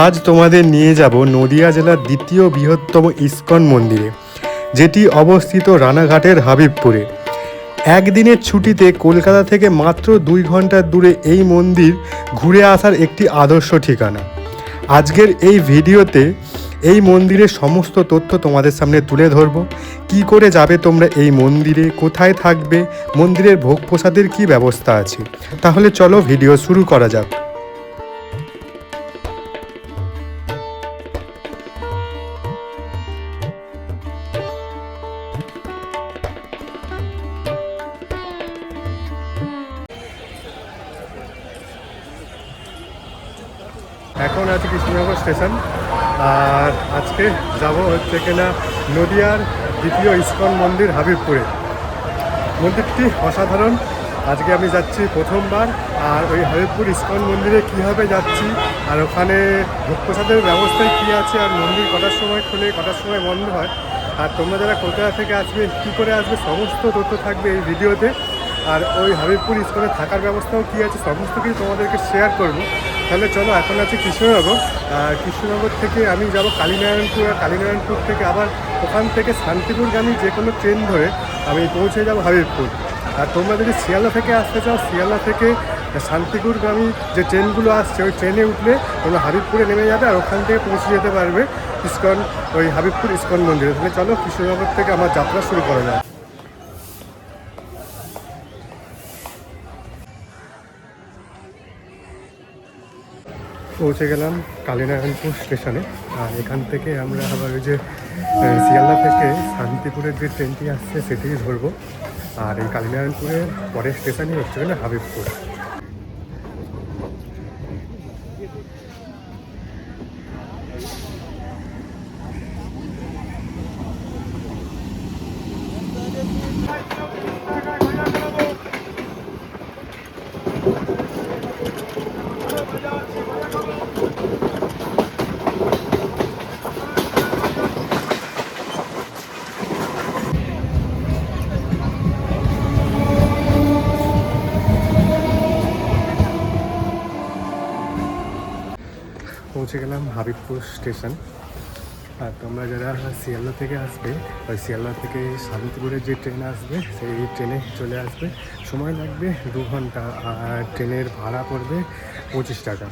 আজ তোমাদের নিয়ে যাব নদিয়া জেলার দ্বিতীয় বৃহত্তম ইস্কন মন্দিরে, যেটি অবস্থিত রানাঘাটের হাবিবপুরে। একদিনের ছুটিতে কলকাতা থেকে মাত্র দুই ঘণ্টার দূরে এই মন্দির ঘুরে আসার একটি আদর্শ ঠিকানা। আজকের এই ভিডিওতে এই মন্দিরের সমস্ত তথ্য তোমাদের সামনে তুলে ধরব। কি করে যাবে তোমরা এই মন্দিরে? কোথায় থাকবে? মন্দিরের ভোগ প্রসাদের কী ব্যবস্থা আছে? তাহলে চলো ভিডিও শুরু করা যাক। এখন আছে কৃষ্ণনগর স্টেশন। আর আজকে যাব হচ্ছে কিনা নদিয়ার দ্বিতীয় ইস্কন মন্দির হাবিবপুরে। মন্দিরটি অসাধারণ। আজকে আমি যাচ্ছি প্রথমবার। আর ওই হাবিবপুর ইস্কন মন্দিরে কীভাবে যাচ্ছি? আর ওখানে ভোগ প্রসাদের ব্যবস্থায় কী আছে? আর মন্দির কটার সময় খুলে, কটার সময় বন্ধ হয়? আর তোমরা যারা কলকাতা থেকে আসবে, কী করে আসবে, সমস্ত তথ্য থাকবে এই ভিডিওতে। আর ওই হাবিবপুর ইস্কনে থাকার ব্যবস্থাও কী আছে, সমস্ত কিছু তোমাদেরকে শেয়ার করব। তাহলে চলো, এখন আছে কৃষ্ণনগর। কৃষ্ণনগর থেকে আমি যাব কালীনারায়ণপুর, আর কালীনারায়ণপুর থেকে আবার ওখান থেকে শান্তিপুরগামী যে কোনো ট্রেন ধরে আমি পৌঁছে যাব হাবিবপুর। আর তোমরা যদি শিয়ালদা থেকে আসতে চাও, শিয়ালদা থেকে শান্তিপুরগামী যে ট্রেনগুলো আসছে, ওই ট্রেনে উঠলে তোমরা হাবিবপুরে নেমে যাবে আর ওখান থেকে পৌঁছে যেতে পারবে ইস্কন, ওই হাবিবপুর ইস্কন মন্দিরে। তাহলে চলো, কৃষ্ণনগর থেকে আমার যাত্রা শুরু করা যায় পৌঁছে গেলাম কালীনারায়ণপুর স্টেশনে। আর এখান থেকে আমরা আবার ওই যে শিয়ালদা থেকে শান্তিপুরের যে ট্রেনটি আসছে সেটি ধরবো। আর এই কালীনারায়ণপুরের পরের স্টেশনই হচ্ছে গেলে হাবিবপুর। পৌঁছে গেলাম হাবিবপুর স্টেশন। আর তোমরা যারা শিয়ালদা থেকে আসবে, ওই শিয়ালদা থেকে শান্তিপুরের যে ট্রেন আসবে, সেই ট্রেনে চলে আসবে। সময় লাগবে দু ঘণ্টা, আর ট্রেনের ভাড়া পড়বে পঁচিশ টাকা।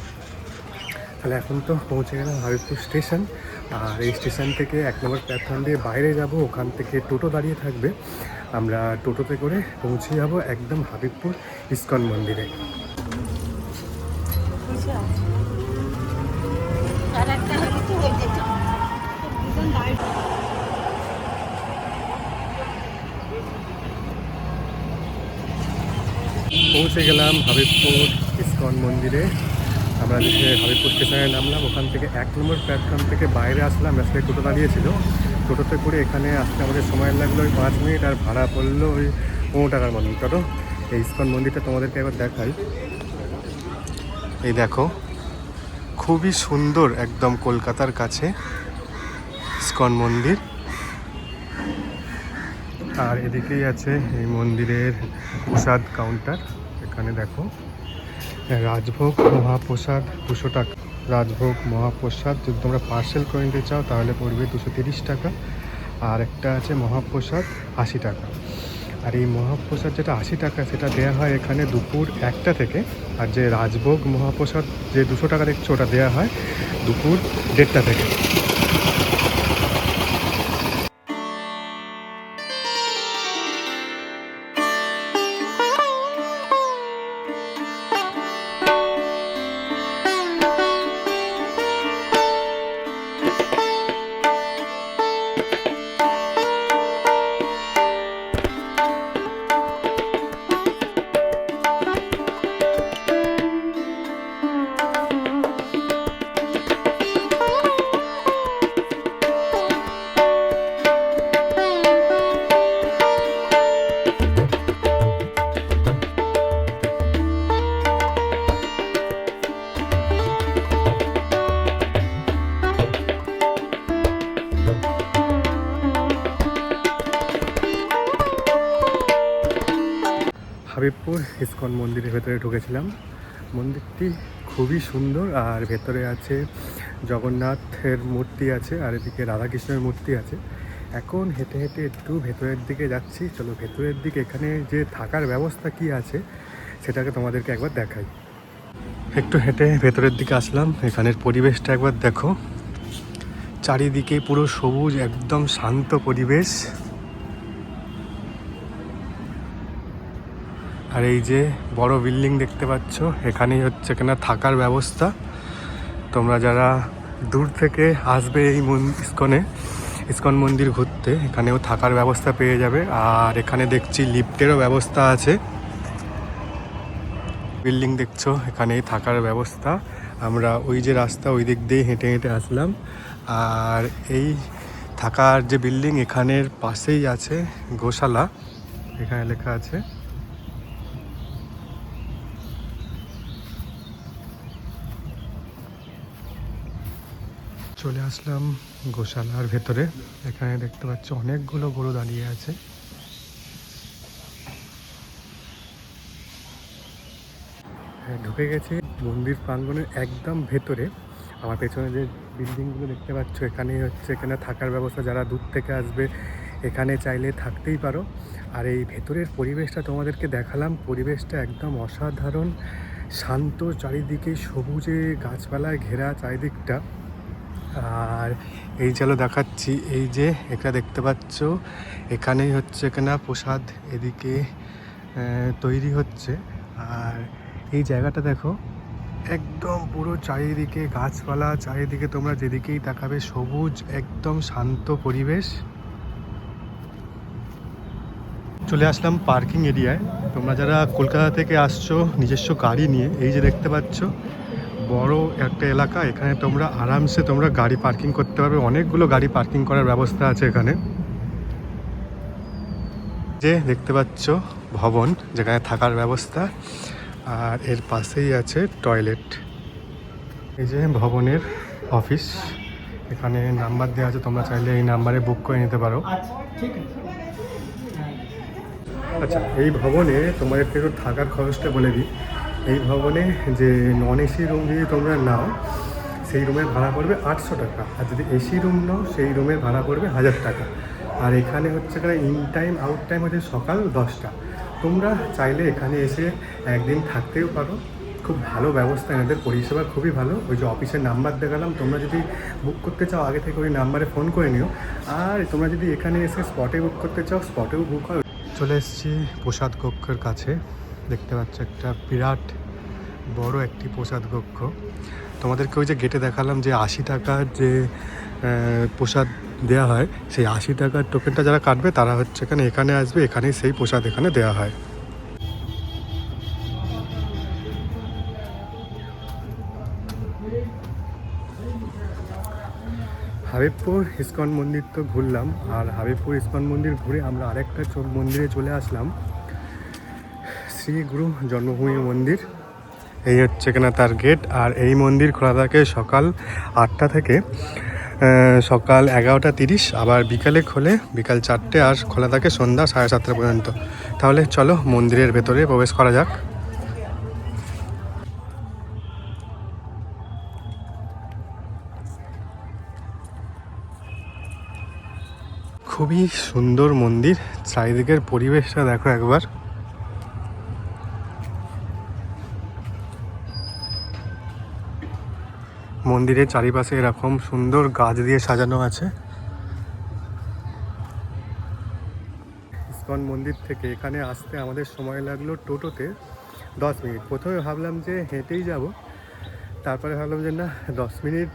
তাহলে এখন তো পৌঁছে গেলাম হাবিবপুর স্টেশন। আর এই স্টেশন থেকে এক নম্বর প্ল্যাটফর্ম দিয়ে বাইরে যাব, ওখান থেকে টোটো দাঁড়িয়ে থাকবে। আমরা টোটোতে করে পৌঁছে যাব একদম হাবিবপুর ইস্কন মন্দিরে। পৌঁছে গেলাম হাবিবপুর ইস্কন মন্দিরে। আমরা যে হাবিবপুর স্টেশনে নামলাম, ওখান থেকে এক নম্বর প্ল্যাটফর্ম থেকে বাইরে আসলাম আসলে টোটো দাঁড়িয়েছিল। টোটোতে করে এখানে আসতে আমাদের সময় লাগল ওই পাঁচ মিনিট আর ভাড়া পড়ল ওই পনেরো টাকার মতন। চলো, এই ইস্কন মন্দিরটা তোমাদেরকে একবার দেখাই। এই দেখো খুবই সুন্দর একদম কলকাতার কাছে, ইস্কন মন্দির। আর এদিকেই আছে এই মন্দিরের প্রসাদ কাউন্টার, এখানে দেখো, রাজভোগ মহাপ্রসাদ দুশো টাকা। রাজভোগ মহাপ্রসাদ, যদি তোমরা পার্সেল করে নিতে চাও তাহলে পড়বে দুশো টাকা, আর একটা আছে মহাপ্রসাদ আশি টাকা। আর এই মহাপ্রসাদ যেটা আশি টাকা, সেটা দেওয়া হয় এখানে দুপুর একটা থেকে। আর যে রাজভোগ মহাপ্রসাদ যে দুশো টাকা দেখছ, ওটা দেওয়া হয় দুপুর দেড়টা থেকে। হাবিবপুর ইস্কন মন্দিরের ভেতরে ঢুকেছিলাম। মন্দিরটি খুবই সুন্দর, আর ভেতরে আছে জগন্নাথের মূর্তি আছে, আর এদিকে রাধাকৃষ্ণের মূর্তি আছে। এখন হেঁটে হেঁটে একটু ভেতরের দিকে যাচ্ছি। চলো ভেতরের দিকে, এখানে যে থাকার ব্যবস্থা কি আছে, সেটাকে তোমাদেরকে একবার দেখাই। একটু হেঁটে ভেতরের দিকে আসলাম, এখানের পরিবেশটা একবার দেখো। চারিদিকে পুরো সবুজ, একদম শান্ত পরিবেশ। আর এই যে বড় বিল্ডিং দেখতে পাচ্ছ, এখানেই হচ্ছে কিনা থাকার ব্যবস্থা। তোমরা যারা দূর থেকে আসবে এই মন- ইস্কনে, ইস্কন মন্দির ঘুরতে, এখানেও থাকার ব্যবস্থা পেয়ে যাবে। আর এখানে দেখছি লিফটেরও ব্যবস্থা আছে। বিল্ডিং দেখছ, এখানেই থাকার ব্যবস্থা। আমরা ওই যে রাস্তা ওই দিক দিয়ে হেঁটে হেঁটে আসলাম। আর এই থাকার যে বিল্ডিং এখানের পাশেই আছে গোশালা। এখানে লেখা আছে চলে আসলাম গোশালার ভেতরে। এখানে দেখতে পাচ্ছ অনেকগুলো গরু দাঁড়িয়ে আছে। হ্যাঁ ঢুকে গেছে মন্দির প্রাঙ্গণের একদম ভেতরে। আমার পেছনে যে বিল্ডিংগুলো দেখতে পাচ্ছ, এখানেই হচ্ছে, এখানে থাকার ব্যবস্থা, যারা দূর থেকে আসবে এখানে চাইলে থাকতেই পারো। আর এই ভেতরের পরিবেশটা তোমাদেরকে দেখালাম, পরিবেশটা একদম অসাধারণ, শান্ত চারিদিকে সবুজে গাছপালায় ঘেরা চারিদিকটা। আর এই চলো দেখাচ্ছি, এই যে এটা দেখতে পাচ্ছ, এখানেই হচ্ছে কিনা প্রসাদ এদিকে তৈরি হচ্ছে। আর এই জায়গাটা দেখো, একদম পুরো চারিদিকে গাছপালা, চারিদিকে তোমরা যেদিকেই তাকাবে সবুজ, একদম শান্ত পরিবেশ। চলে আসলাম পার্কিং এরিয়ায়। তোমরা যারা কলকাতা থেকে আসছো, নিজস্ব গাড়ি নিয়ে, এই যে দেখতে পাচ্ছ বড় একটা এলাকা, এখানে তোমরা আরামসে তোমরা গাড়ি পার্কিং করতে পারবে। অনেকগুলো গাড়ি পার্কিং করার ব্যবস্থা আছে এখানে। যে দেখতে পাচ্ছ ভবন, যেখানে থাকার ব্যবস্থা। আর এর পাশেই আছে টয়লেট। এই যে ভবনের অফিস, এখানে নাম্বার দেওয়া আছে, তোমরা চাইলে এই নাম্বারে বুক করে নিতে পারো। আচ্ছা এই ভবনে তোমাদেরকে একটু থাকার খরচটা বলে দিই। এই ভবনে যে নন এসি রুম যদি তোমরা নাও, সেই রুমের ভাড়া পড়বে আটশো টাকা। আর যদি এসি রুম নাও, সেই রুমের ভাড়া পড়বে হাজার টাকা। আর এখানে হচ্ছে এখানে ইন টাইম আউট টাইম হচ্ছে সকাল দশটা। তোমরা চাইলে এখানে এসে একদিন থাকতেও পারো। খুব ভালো ব্যবস্থা, এনাদের পরিষেবা খুবই ভালো। ওই যে অফিসের নাম্বার দেখালাম, তোমরা যদি বুক করতে চাও, আগে থেকে ওই নাম্বারে ফোন করে নিও। আর তোমরা যদি এখানে এসে স্পটে বুক করতে চাও স্পটেও বুক হয়। চলে এসেছি প্রসাদ কক্ষের কাছে। দেখতে পাচ্ছ একটা বিরাট বড় একটি প্রসাদ কক্ষ। তোমাদেরকে ওই যে গেটে দেখালাম যে আশি টাকার যে প্রসাদ দেওয়া হয়, সেই আশি টাকার টোকেনটা যারা কাটবে, তারা হচ্ছে এখানে এখানে আসবে, এখানেই সেই প্রসাদ এখানে দেওয়া হয়। হাবিবপুর ইস্কন মন্দির তো ঘুরলাম, আর হাবিবপুর ইস্কন মন্দির ঘুরে আমরা আরেকটা মন্দিরে চলে আসলাম। শ্রী গুরু জন্মভূমি মন্দির। এই হচ্ছে কিনা তার গেট আর এই মন্দির খোলা থাকে সকাল আটটা থেকে সকাল এগারোটা তিরিশ, আবার বিকালে খোলে, বিকাল চারটে, আর খোলা থাকে সন্ধ্যা সাড়ে সাতটা পর্যন্ত। তাহলে চলো মন্দিরের ভেতরে প্রবেশ করা যাক। খুবই সুন্দর মন্দির, চারিদিকের পরিবেশটা দেখো একবার। মন্দিরের চারিপাশে এরকম সুন্দর গাছ দিয়ে সাজানো আছে। ইস্কন মন্দির থেকে এখানে আসতে আমাদের সময় লাগল টোটোতে দশ মিনিট। প্রথমে ভাবলাম যে হেঁটেই যাব, তারপরে ভাবলাম যে না, দশ মিনিট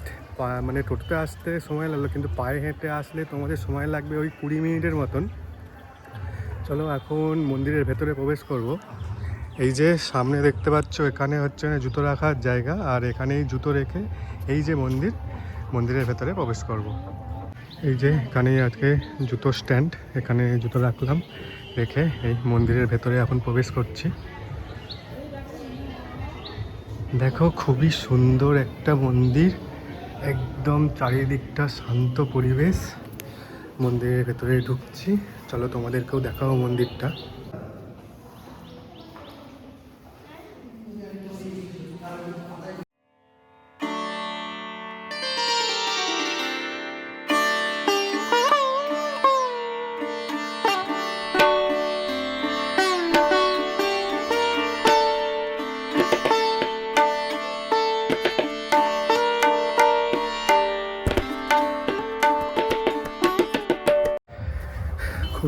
মানে টোটোতে আসতে সময় লাগল, কিন্তু পায়ে হেঁটে আসলে তোমাদের সময় লাগবে ওই কুড়ি মিনিটের মতন। চলো এখন মন্দিরের ভেতরে প্রবেশ করব। এই যে সামনে দেখতে পাচ্ছ, এখানে হচ্ছে জুতো রাখার জায়গা, আর এখানেই জুতো রেখে এই যে মন্দির, মন্দিরের ভেতরে প্রবেশ করব। এই যে এখানেই আজকে জুতো স্ট্যান্ড, এখানে জুতো রাখলাম, রেখে এই মন্দিরের ভেতরে এখন প্রবেশ করছি। দেখো, খুবই সুন্দর একটা মন্দির, একদম চারিদিকটা শান্ত পরিবেশ। মন্দিরের ভেতরে ঢুকছি। চলো তোমাদেরকেও দেখাও মন্দিরটা।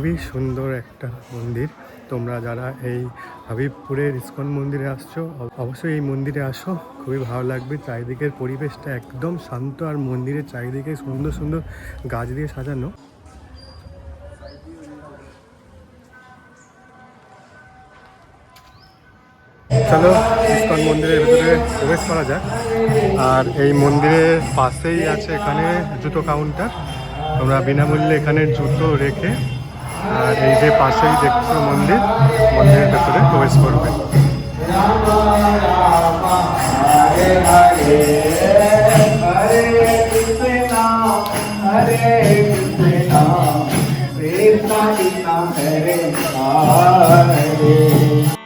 খুবই সুন্দর একটা মন্দির। তোমরা যারা এই হাবিবপুরের ইস্কন মন্দিরে আসছো অবশ্যই এই মন্দিরে আসো। খুবই ভালো লাগবে। চারিদিকের পরিবেশটা একদম শান্ত আর মন্দিরের চারিদিকে সুন্দর সুন্দর গাছ দিয়ে সাজানো। চলো, ইস্কন মন্দিরের ভিতরে প্রবেশ করা যাক। আর এই মন্দিরের পাশেই আছে এখানে জুতো কাউন্টার তোমরা বিনামূল্যে এখানে জুতো রেখে আর এই যে পাশেই দেখছ মন্দির মন্দিরের ভেতরে প্রবেশ করবে Krishna Krishna, Hare Hare.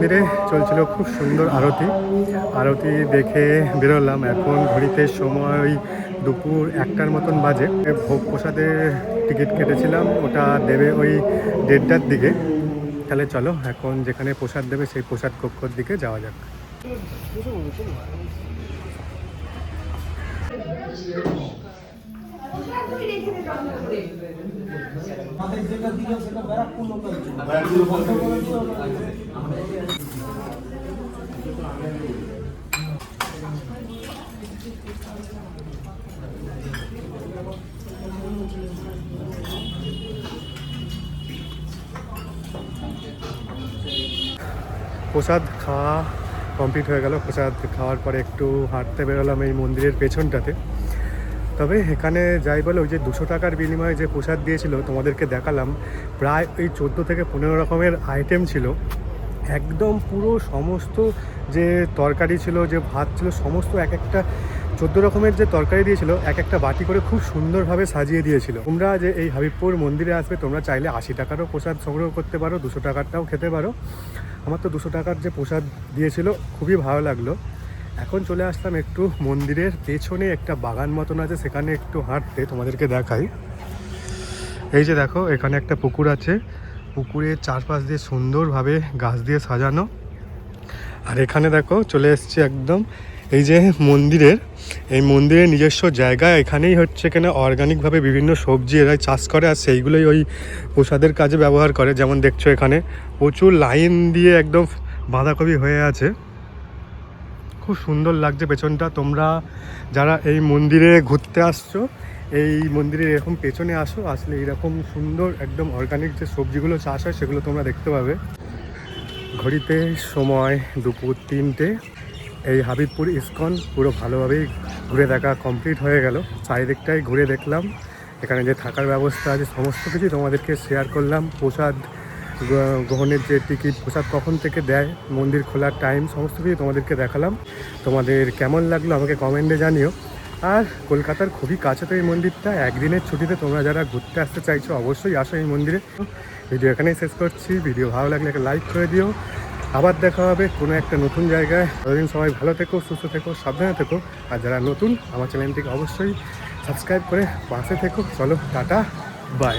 মন্দিরে চলছিল খুব সুন্দর আরতি। আরতি দেখে বেরোলাম। এখন ঘড়িতে সময় দুপুর একটার মতন বাজে। ভোগ প্রসাদের টিকিট কেটেছিলাম। ওটা দেবে ওই দেড়টার দিকে। তাহলে চলো, এখন যেখানে প্রসাদ দেবে সেই প্রসাদ কক্ষর দিকে যাওয়া যাক। প্রসাদ খাওয়া কমপ্লিট হয়ে গেল। প্রসাদ খাওয়ার পরে একটু হাঁটতে বেরোলাম এই মন্দিরের পেছনটাতে। তবে এখানে যাই বলে, ওই যে দুশো টাকার বিনিময়ে যে প্রসাদ দিয়েছিল, তোমাদেরকে দেখালাম, প্রায় ওই চোদ্দ থেকে পনেরো রকমের আইটেম ছিল। একদম পুরো সমস্ত যে তরকারি ছিল, যে ভাত ছিল, সমস্ত এক একটা চোদ্দ রকমের যে তরকারি দিয়েছিল, এক একটা বাটি করে খুব সুন্দরভাবে সাজিয়ে দিয়েছিল। তোমরা যে এই হাবিবপুর মন্দিরে আসবে, তোমরা চাইলে আশি টাকারও প্রসাদ সংগ্রহ করতে পারো, দুশো টাকারটাও খেতে পারো। আমার তো দুশো টাকার যে প্রসাদ দিয়েছিল, খুবই ভালো লাগল। এখন চলে আসলাম একটু মন্দিরের পেছনে একটা বাগান মতন আছে, সেখানে একটু হাঁটতে তোমাদেরকে দেখাই। এই যে দেখো, এখানে একটা পুকুর আছে। পুকুরের চারপাশ দিয়ে সুন্দরভাবে গাছ দিয়ে সাজানো। আর এখানে দেখো, চলে এসছে একদম এই যে মন্দিরের। এই মন্দিরের নিজস্ব জায়গা, এখানেই হচ্ছে এখানে অর্গানিকভাবে বিভিন্ন সবজি এরা চাষ করে, আর সেইগুলোই ওই প্রসাদের কাজে ব্যবহার করে। যেমন দেখছ এখানে প্রচুর লাইন দিয়ে একদম বাঁধাকপি হয়ে আছে। খুব সুন্দর লাগছে পেছনটা। তোমরা যারা এই মন্দিরে ঘুরতে আসছো, এই মন্দিরে এরকম পেছনে আসো, আসলে এরকম সুন্দর একদম অর্গানিক যে সবজিগুলো চাষ হয় সেগুলো তোমরা দেখতে পাবে। ঘড়িতে সময় দুপুর তিনটে। এই হাবিবপুর ইস্কন পুরো ভালোভাবেই ঘুরে দেখা কমপ্লিট হয়ে গেল। চারিদিকটাই ঘুরে দেখলাম। এখানে যে থাকার ব্যবস্থা আছে, সমস্ত কিছু তোমাদেরকে শেয়ার করলাম। প্রসাদ গ্রহণের যে টিকিট প্রসাদ কখন থেকে দেয়, মন্দির খোলার টাইম সমস্ত কিছু তোমাদেরকে দেখালাম। তোমাদের কেমন লাগল আমাকে কমেন্টে জানিও। আর কলকাতার খুবই কাছে তো এই মন্দিরটা, একদিনের ছুটিতে তোমরা যারা ঘুরতে আসতে চাইছো অবশ্যই আসো এই মন্দিরে। ভিডিও এখানেই শেষ করছি। ভিডিও ভালো লাগলে একটা লাইক করে দিও। আবার দেখা হবে কোনো একটা নতুন জায়গায়। ততদিন সবাই ভালো থেকো, সুস্থ থেকো, সাবধানে থেকো। আর যারা নতুন, আমার চ্যানেলটিকে অবশ্যই সাবস্ক্রাইব করে পাশে থেকো। চলো, টাটা বাই